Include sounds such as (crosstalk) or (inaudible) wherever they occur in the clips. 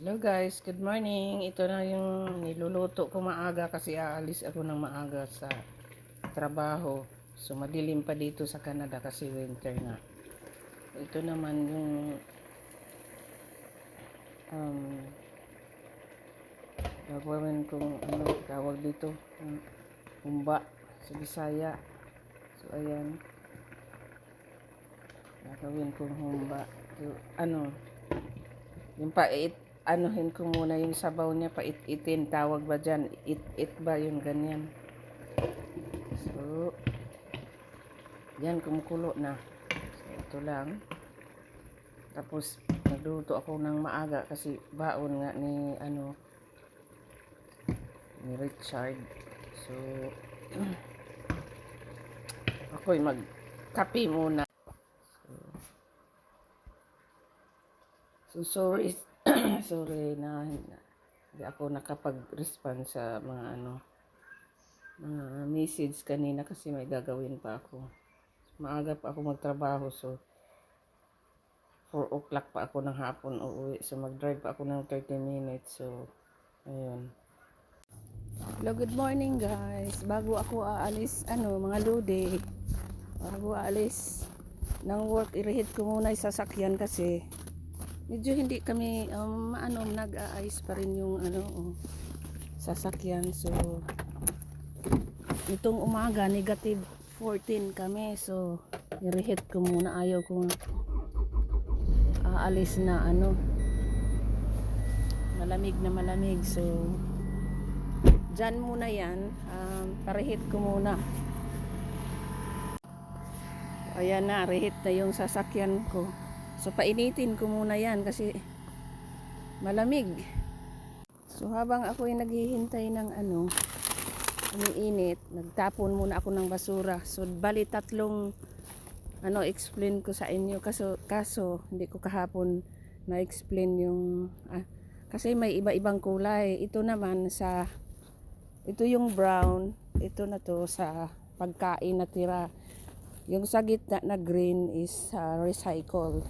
Hello guys, good morning. Ito na yung niluluto ko maaga kasi aalis ako ng maaga sa trabaho. So madilim pa dito sa Canada kasi winter na. Ito naman yung um, gagawin kong ano tawag dito um, humba sa Bisaya. So ayan. Gagawin kong humba. Yung, ano, yung pait, anuhin ko muna yung sabaw niya, pait-itin, tawag ba dyan? It-it ba yung ganyan? So, yan, kumukulo na. So, ito lang. Tapos, nagluto ako ng maaga kasi baon nga ni, ano, ni Richard. So, (clears throat) ako'y magkape muna. So, sorry, (clears throat) sorry na hindi ako nakapag-respond sa mga ano, mga message kanina kasi may gagawin pa ako. Maaga pa ako magtrabaho so 4 o'clock pa ako ng hapon uuwi. So mag-drive pa ako ng 30 minutes. So, ayun. Hello, good morning guys. Bago ako aalis, ano, mga lode. Bago aalis ng work, irehit ko muna yung sasakyan kasi medyo hindi kami um, ano nag-aayos pa rin yung ano oh, sasakyan. So itong umaga negative 14 kami. So i-reheat ko muna. Ayaw ko aalis na ano malamig na malamig. So dyan muna yan. Um, parehit ko muna. Ayan na rehit na yung sasakyan ko So painitin ko muna yan kasi malamig. So habang ako ay naghihintay ng ano, umiinit, nagtapon muna ako ng basura. So bali tatlong ano explain ko sa inyo kaso kaso hindi ko kahapon na explain yung ah, kasi may iba-ibang kulay. Ito naman sa ito yung brown, ito na to sa pagkain na tira. Yung sa gitna na green is uh, recycle.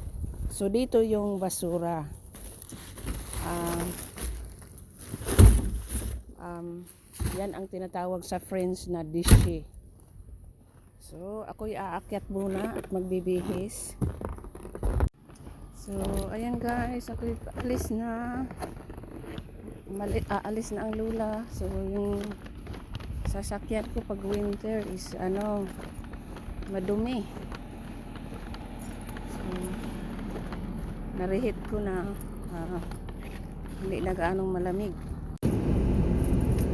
So dito yung basura. Um, um, yan ang tinatawag sa French na dishe. So ako'y aakyat muna at magbibihis. So ayan guys, ako'y alis na. Mali, aalis na ang lula. So yung sasakyan ko pag winter is ano madumi. So, narihit ko na ah, hindi na gaanong malamig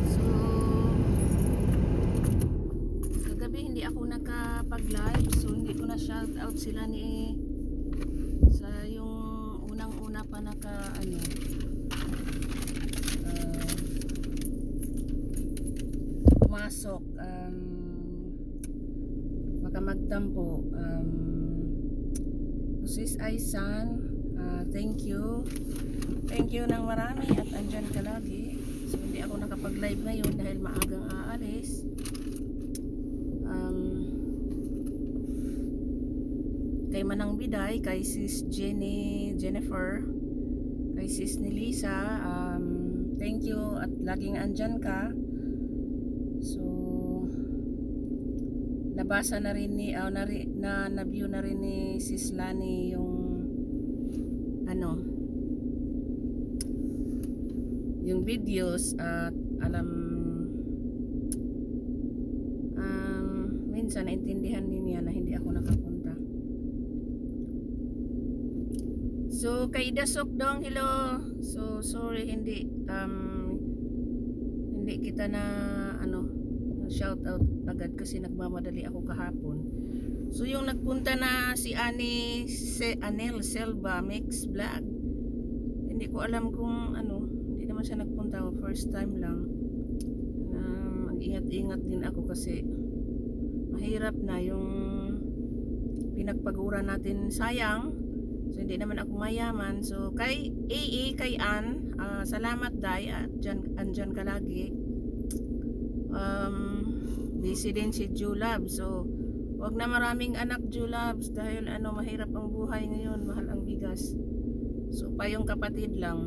so kagabi hindi ako nakapag live so hindi ko na shout out sila ni sa yung unang una pa naka ano ah, pumasok um, magtampo. Um, Sis Aisan uh, thank you. Thank you ng marami at andyan ka lagi. So hindi ako nakapag live ngayon dahil maagang aalis. Um, kay Manang Biday kay sis Jenny Jennifer kay sis Nilisa um, thank you at laging andyan ka. So nabasa na rin ni oh, na, na, na view na rin ni sis Lani yung ano yung videos at alam um, minsan naintindihan din niya na hindi ako nakapunta. So kay Dasok dong hello. So sorry hindi um, hindi kita na ano shout out agad kasi nagmamadali ako kahapon So yung nagpunta na si Ani Se Anel Selva Mix Vlog. Hindi ko alam kung ano, hindi naman siya nagpunta first time lang. Uh, mag-ingat-ingat din ako kasi mahirap na yung pinagpagura natin sayang. So hindi naman ako mayaman. So kay AA, kay Ann, uh, salamat dai at dyan, andyan ka lagi. Um, busy din si Julab. So Huwag na maraming anak Julabs dahil ano mahirap ang buhay ngayon, mahal ang bigas. So pa yung kapatid lang.